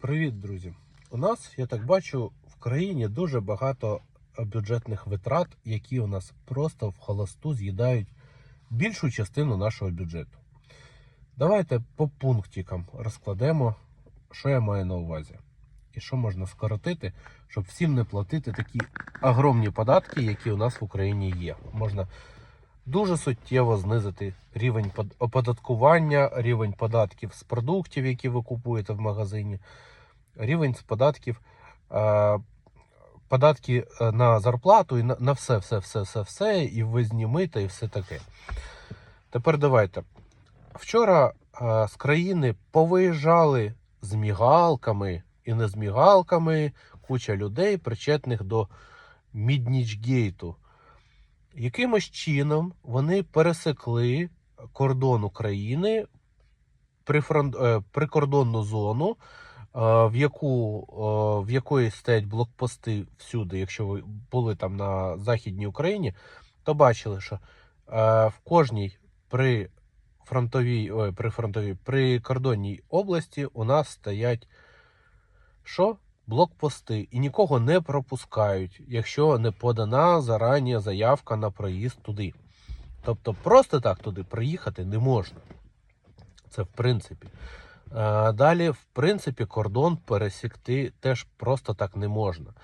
Привіт, друзі! У нас, я так бачу, в країні дуже багато бюджетних витрат, які у нас просто в холосту з'їдають більшу частину нашого бюджету. Давайте по пунктикам розкладемо, що я маю на увазі. І що можна скоротити, щоб всім не платити такі огромні податки, які у нас в Україні є. Можна дуже суттєво знизити рівень оподаткування, рівень податків з продуктів, які ви купуєте в магазині, рівень з податків, е, податки е, на зарплату і на, все, все, все, все, все, і ввізні мита, і все таке. Тепер давайте. Вчора е, з країни повиїжджали з мігалками і не з мігалками куча людей, причетних до Міднічгейту. Якимось чином вони пересекли кордон України, е, прикордонну зону, е, в, яку, е, в якої стоять блокпости всюди, якщо ви були там на Західній Україні, то бачили, що в кожній при фронтовій, ой, при фронтовій, при кордонній області у нас стоять що? Блокпости і нікого не пропускають, якщо не подана зарані заявка на проїзд туди. Тобто просто так туди приїхати не можна. Це в принципі. Е, Далі, в принципі, кордон пересікти теж просто так не можна.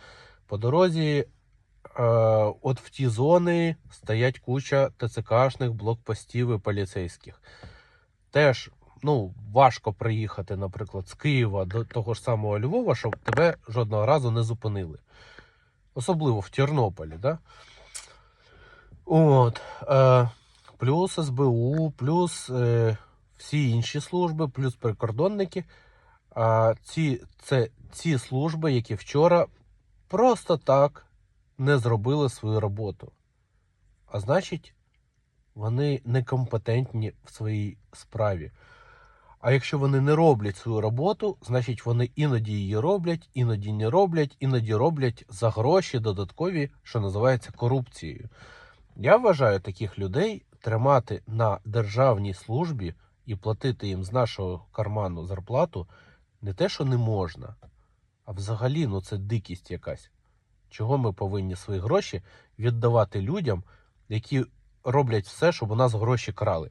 По дорозі, е, от в ті зони стоять куча ТЦКшних блокпостів і поліцейських. Теж ну, важко приїхати, наприклад, з Києва до того ж самого Львова, щоб тебе жодного разу не зупинили. Особливо в Тернополі, да? От, е, плюс СБУ, плюс е, всі інші служби, плюс прикордонники. А ці, це ці служби, які вчора просто так не зробили свою роботу. А значить, вони некомпетентні в своїй справі. А якщо вони не роблять свою роботу, значить вони іноді її роблять, іноді не роблять, іноді роблять за гроші додаткові, що називається корупцією. Я вважаю таких людей тримати на державній службі і платити їм з нашого карману зарплату не те, що не можна, а взагалі ну це дикість якась. Чого ми повинні свої гроші віддавати людям, які роблять все, щоб у нас гроші крали?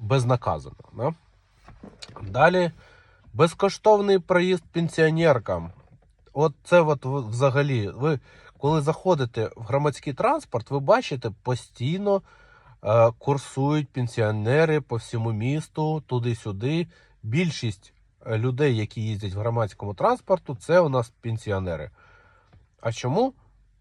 Безнаказано. Да? Далі безкоштовний проїзд пенсіонеркам. От це от взагалі. Ви коли заходите в громадський транспорт, ви бачите постійно е, курсують пенсіонери по всьому місту, туди-сюди. Більшість е, людей, які їздять в громадському транспорту, це у нас пенсіонери. А чому?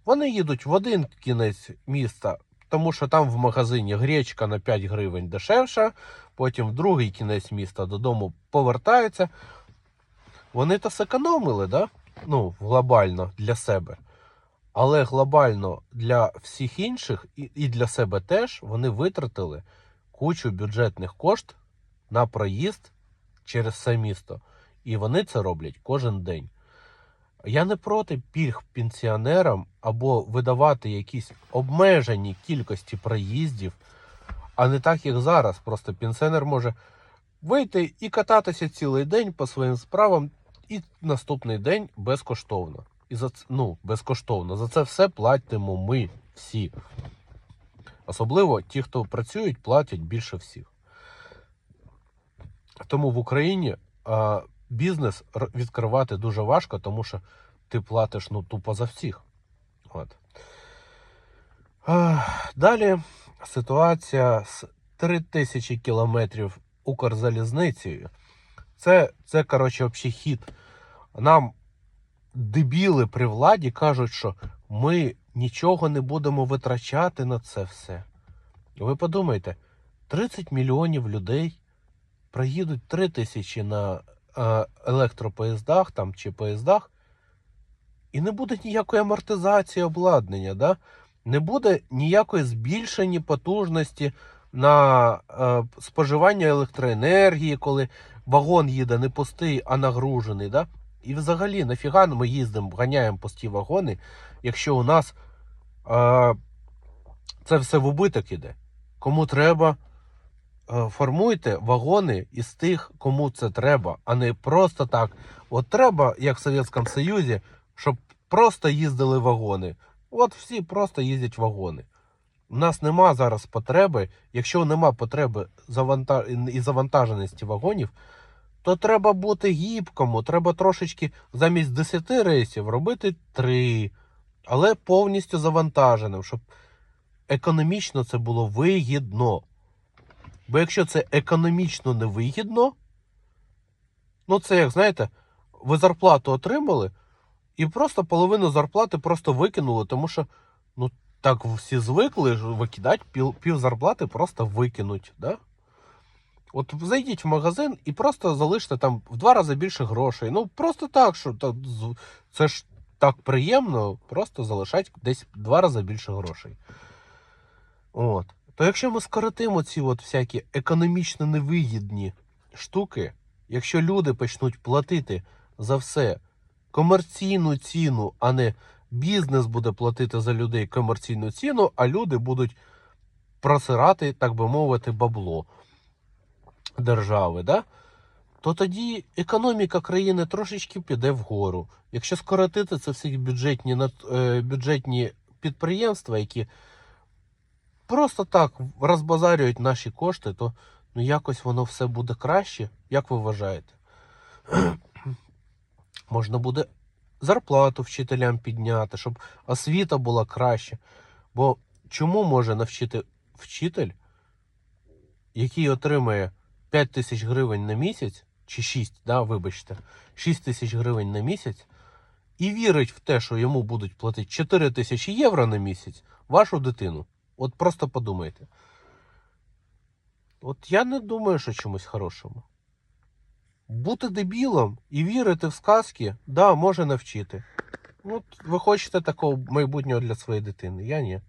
Вони їдуть в один кінець міста, тому що там в магазині гречка на 5 гривень дешевша, потім в другий кінець міста додому повертаються. Вони то зекономили, да? ну, глобально для себе. Але глобально для всіх інших і, і для себе теж вони витратили кучу бюджетних кошт на проїзд через все місто. І вони це роблять кожен день. Я не проти пільг пенсіонерам або видавати якісь обмежені кількості проїздів, а не так, як зараз. Просто пенсіонер може вийти і кататися цілий день по своїм справам, і наступний день безкоштовно. І за це, ну, безкоштовно. За це все платимо ми всі. Особливо ті, хто працюють, платять більше всіх. Тому в Україні бізнес відкривати дуже важко, тому що ти платиш ну, тупо за всіх. От. Далі ситуація з 3000 кілометрів Укрзалізницею. Це, це коротше, взагалі хід. Нам дебіли при владі кажуть, що ми нічого не будемо витрачати на це все. Ви подумайте, 30 мільйонів людей проїдуть 3 тисячі на електропоїздах там, чи поїздах, і не буде ніякої амортизації обладнання, да? не буде ніякої збільшення потужності на е, споживання електроенергії, коли вагон їде не пустий, а нагружений. Да? І взагалі, нафіга ми їздимо, ганяємо пусті вагони, якщо у нас е, це все в убиток іде. Кому треба е, формуйте вагони із тих, кому це треба, а не просто так. От треба, як в Совєтському Союзі, щоб просто їздили вагони. От всі просто їздять вагони. У нас нема зараз потреби. Якщо нема потреби і завантаженості вагонів, то треба бути гібкому. Треба трошечки замість 10 рейсів робити 3, але повністю завантаженим, щоб економічно це було вигідно. Бо якщо це економічно невигідно, ну це як знаєте, ви зарплату отримали і просто половину зарплати просто викинули, тому що ну так всі звикли викидати пів, пів зарплати просто викинуть. Да? От зайдіть в магазин і просто залиште там в два рази більше грошей. Ну просто так, що це ж так приємно, просто залишать десь в два рази більше грошей. От. То якщо ми скоротимо ці от всякі економічно невигідні штуки, якщо люди почнуть платити за все комерційну ціну, а не бізнес буде платити за людей комерційну ціну, а люди будуть просирати, так би мовити, бабло держави, да? то тоді економіка країни трошечки піде вгору. Якщо скоротити це всі бюджетні, е, бюджетні підприємства, які просто так розбазарюють наші кошти, то ну, якось воно все буде краще. Як ви вважаєте? Можна буде зарплату вчителям підняти, щоб освіта була краще. Бо чому може навчити вчитель, який отримує 5 тисяч гривень на місяць, чи 6, да, вибачте, 6 тисяч гривень на місяць, і вірить в те, що йому будуть платити 4 тисячі євро на місяць вашу дитину. От просто подумайте. От я не думаю, що чомусь хорошому. Бути дебілом і вірити в сказки, да, може навчити. Ну, От ви хочете такого майбутнього для своєї дитини, я ні.